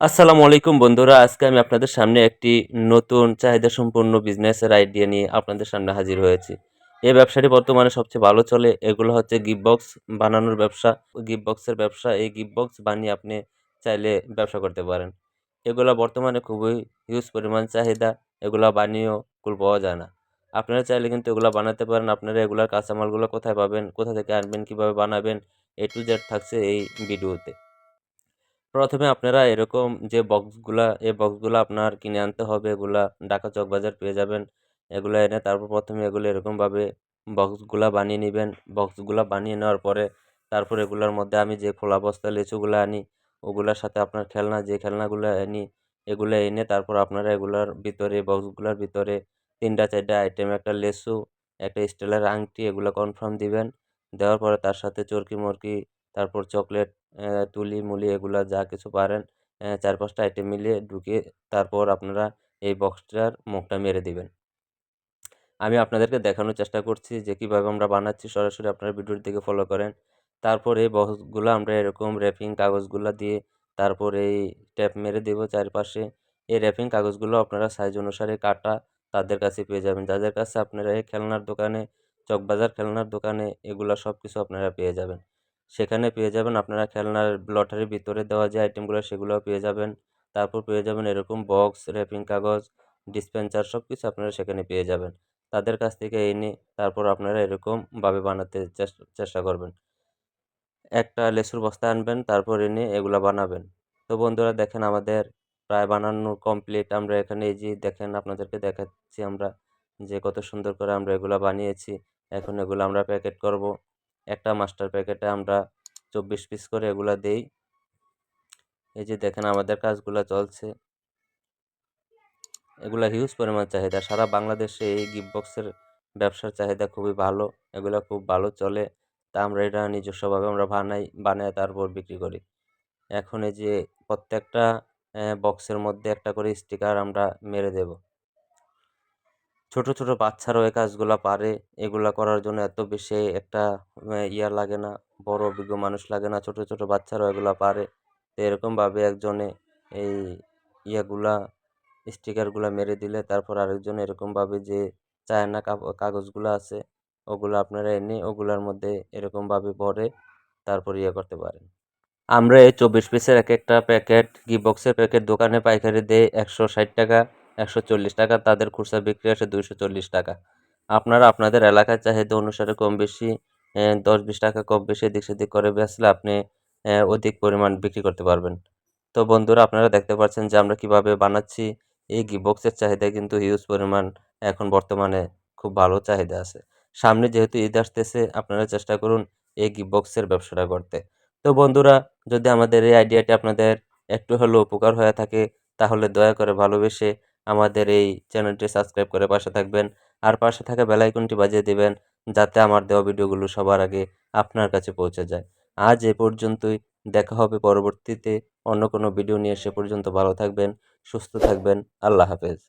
আসসালামু আলাইকুম বন্ধুরা, আজকে আমি আপনাদের সামনে একটি নতুন চাহিদা সম্পন্ন বিজনেসের আইডিয়া নিয়ে আপনাদের সামনে হাজির হয়েছি। এই ব্যবসাটি বর্তমানে সবচেয়ে ভালো চলে, এগুলো হচ্ছে গিফট বক্স বানানোর ব্যবসা। গিফট বক্সের ব্যবসা, এই গিফট বক্স বানিয়ে আপনি চাইলে ব্যবসা করতে পারেন। এগুলো বর্তমানে খুবই হিউজ পরিমাণ চাহিদা, এগুলো বানিয়েও কুল পাওয়া যায় না। আপনারা চাইলে কিন্তু এগুলো বানাতে পারেন। আপনারা এগুলার কাঁচামালগুলো কোথায় পাবেন, কোথা থেকে আনবেন, কীভাবে বানাবেন, এ টু জেড থাকছে এই ভিডিওতে প্রথমে আপনারা এরকম যে বক্সগুলা এই বক্সগুলা আপনার কিনে আনতে হবে, এগুলা ঢাকা চকবাজার পেয়ে যাবেন। এগুলো এনে তারপর প্রথমে এগুলো এরকমভাবে বক্সগুলা বানিয়ে নেবেন। বক্সগুলা বানিয়ে নেওয়ার পরে তারপর এগুলোর মধ্যে আমি যে খোলা বস্তা, লিচুগুলো আনি, ওগুলোর সাথে আপনার খেলনা, যে খেলনাগুলো আনি, এগুলো এনে তারপর আপনারা এগুলোর ভিতরে, বক্সগুলোর ভিতরে তিনটা, চারটা আইটেম একটা লেসু, একটা স্টিলের আংটি, এগুলো কনফার্ম দিবেন। দেওয়ার পরে তার সাথে চরকি মরকি তারপর চকলেট তুলি, মুলি এগুলা যা কিছু পারেন চার পাঁচটা আইটেম মিলিয়ে ঢুকিয়ে তারপর আপনারা এই বক্সটার মুখটা মেরে দিবেন। আমি আপনাদেরকে দেখানোর চেষ্টা করছি যে কীভাবে আমরা বানাচ্ছি, সরাসরি আপনারা ভিডিওর দিকে ফলো করেন। তারপর এই বক্সগুলো আমরা এরকম র্যাপিং কাগজগুলো দিয়ে তারপর এই ট্যাপ মেরে দেব চারপাশে। এই র্যাপিং কাগজগুলো আপনারা সাইজ অনুসারে কাটা তাদের কাছে পেয়ে যাবেন। যাদের কাছে আপনারা এই খেলনার দোকানে, চকবাজার খেলনার দোকানে এগুলো সব কিছু আপনারা পেয়ে যাবেন। সেখানে পেয়ে যাবেন আপনারা খেলনার লটারির ভিতরে দেওয়া যে আইটেমগুলো সেগুলোও পেয়ে যাবেন। তারপর পেয়ে যাবেন এরকম বক্স র্যাপিং কাগজ ডিসপেন্সার সব কিছু আপনারা সেখানে পেয়ে যাবেন। তাদের কাছ থেকে এনে তারপর আপনারা এরকমভাবে বানাতে চেষ্টা করবেন। একটা লেসুর বস্তা আনবেন, তারপর এনে এগুলো বানাবেন। তো বন্ধুরা, দেখেন আমাদের প্রায় বানানো কমপ্লিট আমরা এখানে এই যে দেখেন, আপনাদেরকে দেখাচ্ছি আমরা যে কত সুন্দর করে আমরা এগুলো বানিয়েছি। এখন এগুলো আমরা প্যাকেট করব। একটা মাস্টার প্যাকেটে আমরা চব্বিশ পিস করে এগুলা দেই। এই যে দেখেন আমাদের কাজগুলো চলছে। এগুলা হিউজ পরিমাণ চাহিদা। সারা বাংলাদেশে এই গিফট বক্সের ব্যবসার চাহিদা খুবই ভালো। এগুলো খুব ভালো চলে। তা আমরা এটা নিজস্বভাবে আমরা বানাই বানাই তারপর বিক্রি করি। এখন এই যে প্রত্যেকটা বক্সের মধ্যে একটা করে স্টিকার আমরা মেরে দেব। ছোট ছোট বাচ্চারাও এই কাজগুলা পারে। এগুলা করার জন্য এত বেশি একটা ইয়া লাগে না, বড় অভিজ্ঞ মানুষ লাগে না, ছোট ছোট বাচ্চারাও এগুলা পারে। তো এরকমভাবে একজনে এই ইয়াগুলা, স্টিকারগুলা মেরে দিলে তারপর আরেকজন এরকমভাবে যে চায়না কাগজগুলো আছে, ওগুলো আপনারা এনে ওগুলোর মধ্যে এরকমভাবে ভরে তারপর ইয়ে করতে পারেন। আমরা এই চব্বিশ পিসের এক একটা প্যাকেট গি বক্সের প্যাকেট দোকানে পাইকারি দেয় একশো ষাট টাকা। একশো চল্লিশ টাকা, তাদের খুচরা বিক্রি আসে দুইশো চল্লিশ টাকা। আপনারা আপনাদের এলাকার চাহিদা অনুসারে কম বেশি দশ বিশ টাকা কম বেশি এদিক সেদিক করে বেচলে আপনি অধিক পরিমাণ বিক্রি করতে পারবেন। তো বন্ধুরা, আপনারা দেখতে পাচ্ছেন যে আমরা কীভাবে বানাচ্ছি। এই বক্সের চাহিদা কিন্তু হিউজ পরিমাণ এখন বর্তমানে খুব ভালো চাহিদা আছে। সামনে যেহেতু ঈদ আসতেছে, আপনারা চেষ্টা করুন এই বক্সের ব্যবসাটা করতে। তো বন্ধুরা, যদি আমাদের এই আইডিয়াটি আপনাদের একটু হলেও উপকার হয়ে থাকে, তাহলে দয়া করে ভালোবেসে আমাদের এই চ্যানেলটি সাবস্ক্রাইব করে পাশে থাকবেন। আর পাশে থাকা বেলাইকনটি বাজিয়ে দেবেন, যাতে আমার দেওয়া ভিডিওগুলো সবার আগে আপনার কাছে পৌঁছে যায়। আজ এ পর্যন্তই। দেখা হবে পরবর্তীতে। অন্য কোনো ভিডিও নিয়ে সে পর্যন্ত ভালো থাকবেন, সুস্থ থাকবেন। আল্লাহ হাফেজ।